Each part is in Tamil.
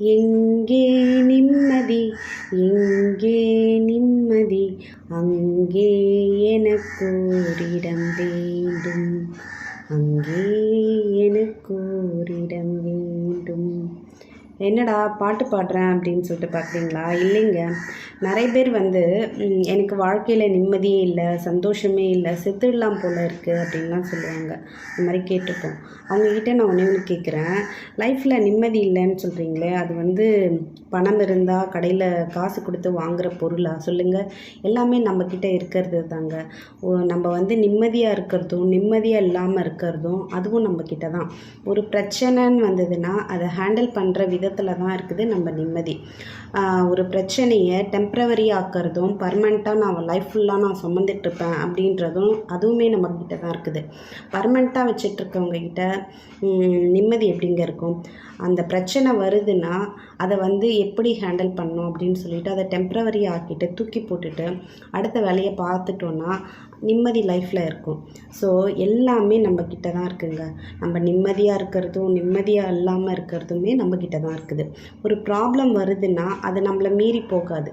எங்கே நிம்மதி எங்கே நிம்மதி அங்கே எனக்கு ஓரிடம் வேண்டும். அங்கே எனக்கு ஓரிடம் என்னடா பாட்டு பாடுறேன் அப்படின்னு சொல்லிட்டு பார்க்குறீங்களா? இல்லைங்க. நிறைய பேர் வந்து எனக்கு வாழ்க்கையில் நிம்மதியே இல்லை சந்தோஷமே இல்லை செத்துடலாம் போல் இருக்குது அப்படின்லாம் சொல்லுவாங்க. இந்த மாதிரி கேட்டிருப்போம். அவங்கக்கிட்ட நான் ஒன்றே ஒன்று கேட்குறேன். லைஃப்பில் நிம்மதி இல்லைன்னு சொல்கிறீங்களே அது வந்து பணம் இருந்தால் கடையில் காசு கொடுத்து வாங்குற பொருளா? சொல்லுங்கள் எல்லாமே நம்மக்கிட்ட இருக்கிறது தாங்க. ஓ, நம்ம வந்து நிம்மதியாக இருக்கிறதும் நிம்மதியாக இல்லாமல் இருக்கிறதும் அதுவும் நம்மக்கிட்ட தான். ஒரு பிரச்சனைன்னு வந்ததுன்னா அதை ஹேண்டில் பண்ணுற விதத்தில் தான் இருக்குது நம்ம நிம்மதி. ஒரு பிரச்சனையை டெம்ப்ரவரி ஆக்கிறதும் பர்மனெண்ட்டாக நான் லைஃப் ஃபுல்லாக நான் சுமந்துட்டுருப்பேன் அப்படின்றதும் அதுவுமே நம்மக்கிட்ட தான் இருக்குது. பர்மனெண்ட்டாக வச்சிட்ருக்கவங்க கிட்ட நிம்மதி எப்படிங்க இருக்கும்? அந்த பிரச்சனை வருதுன்னா அதை வந்து எப்படி ஹேண்டில் பண்ணணும் அப்படின்னு சொல்லிட்டு அதை டெம்ப்ரவரி ஆக்கிட்டு தூக்கி போட்டுட்டு அடுத்த வேலையை பார்த்துட்டோன்னா நிம்மதி லைஃப்பில் இருக்கும். ஸோ எல்லாமே நம்மக்கிட்ட தான் இருக்குங்க. நம்ம நிம்மதியாக இருக்கிறதும் நிம்மதியாக இல்லாமல் இருக்கிறதுமே நம்மக்கிட்ட தான் இருக்குது ஒரு ப்ராப்ளம் வருதுன்னா அது நம்மளை மீறி போகாது.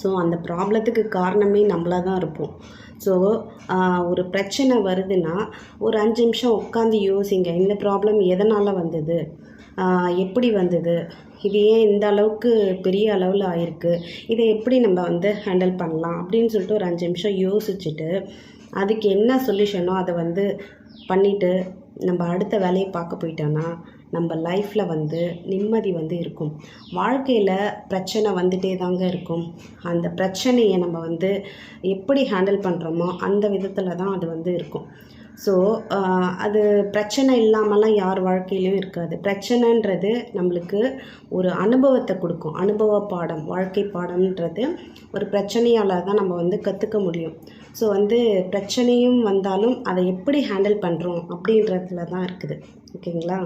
ஸோ அந்த ப்ராப்ளத்துக்கு காரணமே நம்மளாக தான் இருப்போம். ஸோ ஒரு பிரச்சனை வருதுன்னா ஒரு அஞ்சு நிமிஷம் உட்காந்து யோசிங்க இந்த ப்ராப்ளம் எதனால் வந்தது? எப்படி வந்தது? இது ஏன் இந்த அளவுக்கு பெரிய அளவில் ஆயிருக்கு? இதை எப்படி நம்ம வந்து ஹேண்டில் பண்ணலாம்? அப்படின்னு சொல்லிட்டு ஒரு அஞ்சு நிமிஷம் யோசிச்சுட்டு அதுக்கு என்ன சொல்யூஷனோ அதை வந்து பண்ணிவிட்டு நம்ம அடுத்த வேலையை பார்க்க போயிட்டோன்னா நம்ம லைஃப்பில் வந்து நிம்மதி வந்து இருக்கும். வாழ்க்கையில் பிரச்சனை வந்துட்டே தாங்க இருக்கும். அந்த பிரச்சனையை நம்ம வந்து எப்படி ஹேண்டில் பண்ணுறோமோ அந்த விதத்தில் தான் அது வந்து இருக்கும். ஸோ அது பிரச்சனை இல்லாமலாம் யார் வாழ்க்கையிலையும் இருக்காது. பிரச்சனைன்றது நம்மளுக்கு ஒரு அனுபவத்தை கொடுக்கும். அனுபவ பாடம் வாழ்க்கை பாடம்ன்றது ஒரு பிரச்சனையால் தான் நம்ம வந்து கற்றுக்க முடியும். ஸோ வந்து பிரச்சனையும் வந்தாலும் அதை எப்படி ஹேண்டில் பண்ணுறோம் அப்படின்றதுல தான் இருக்குது. ஓகேங்களா?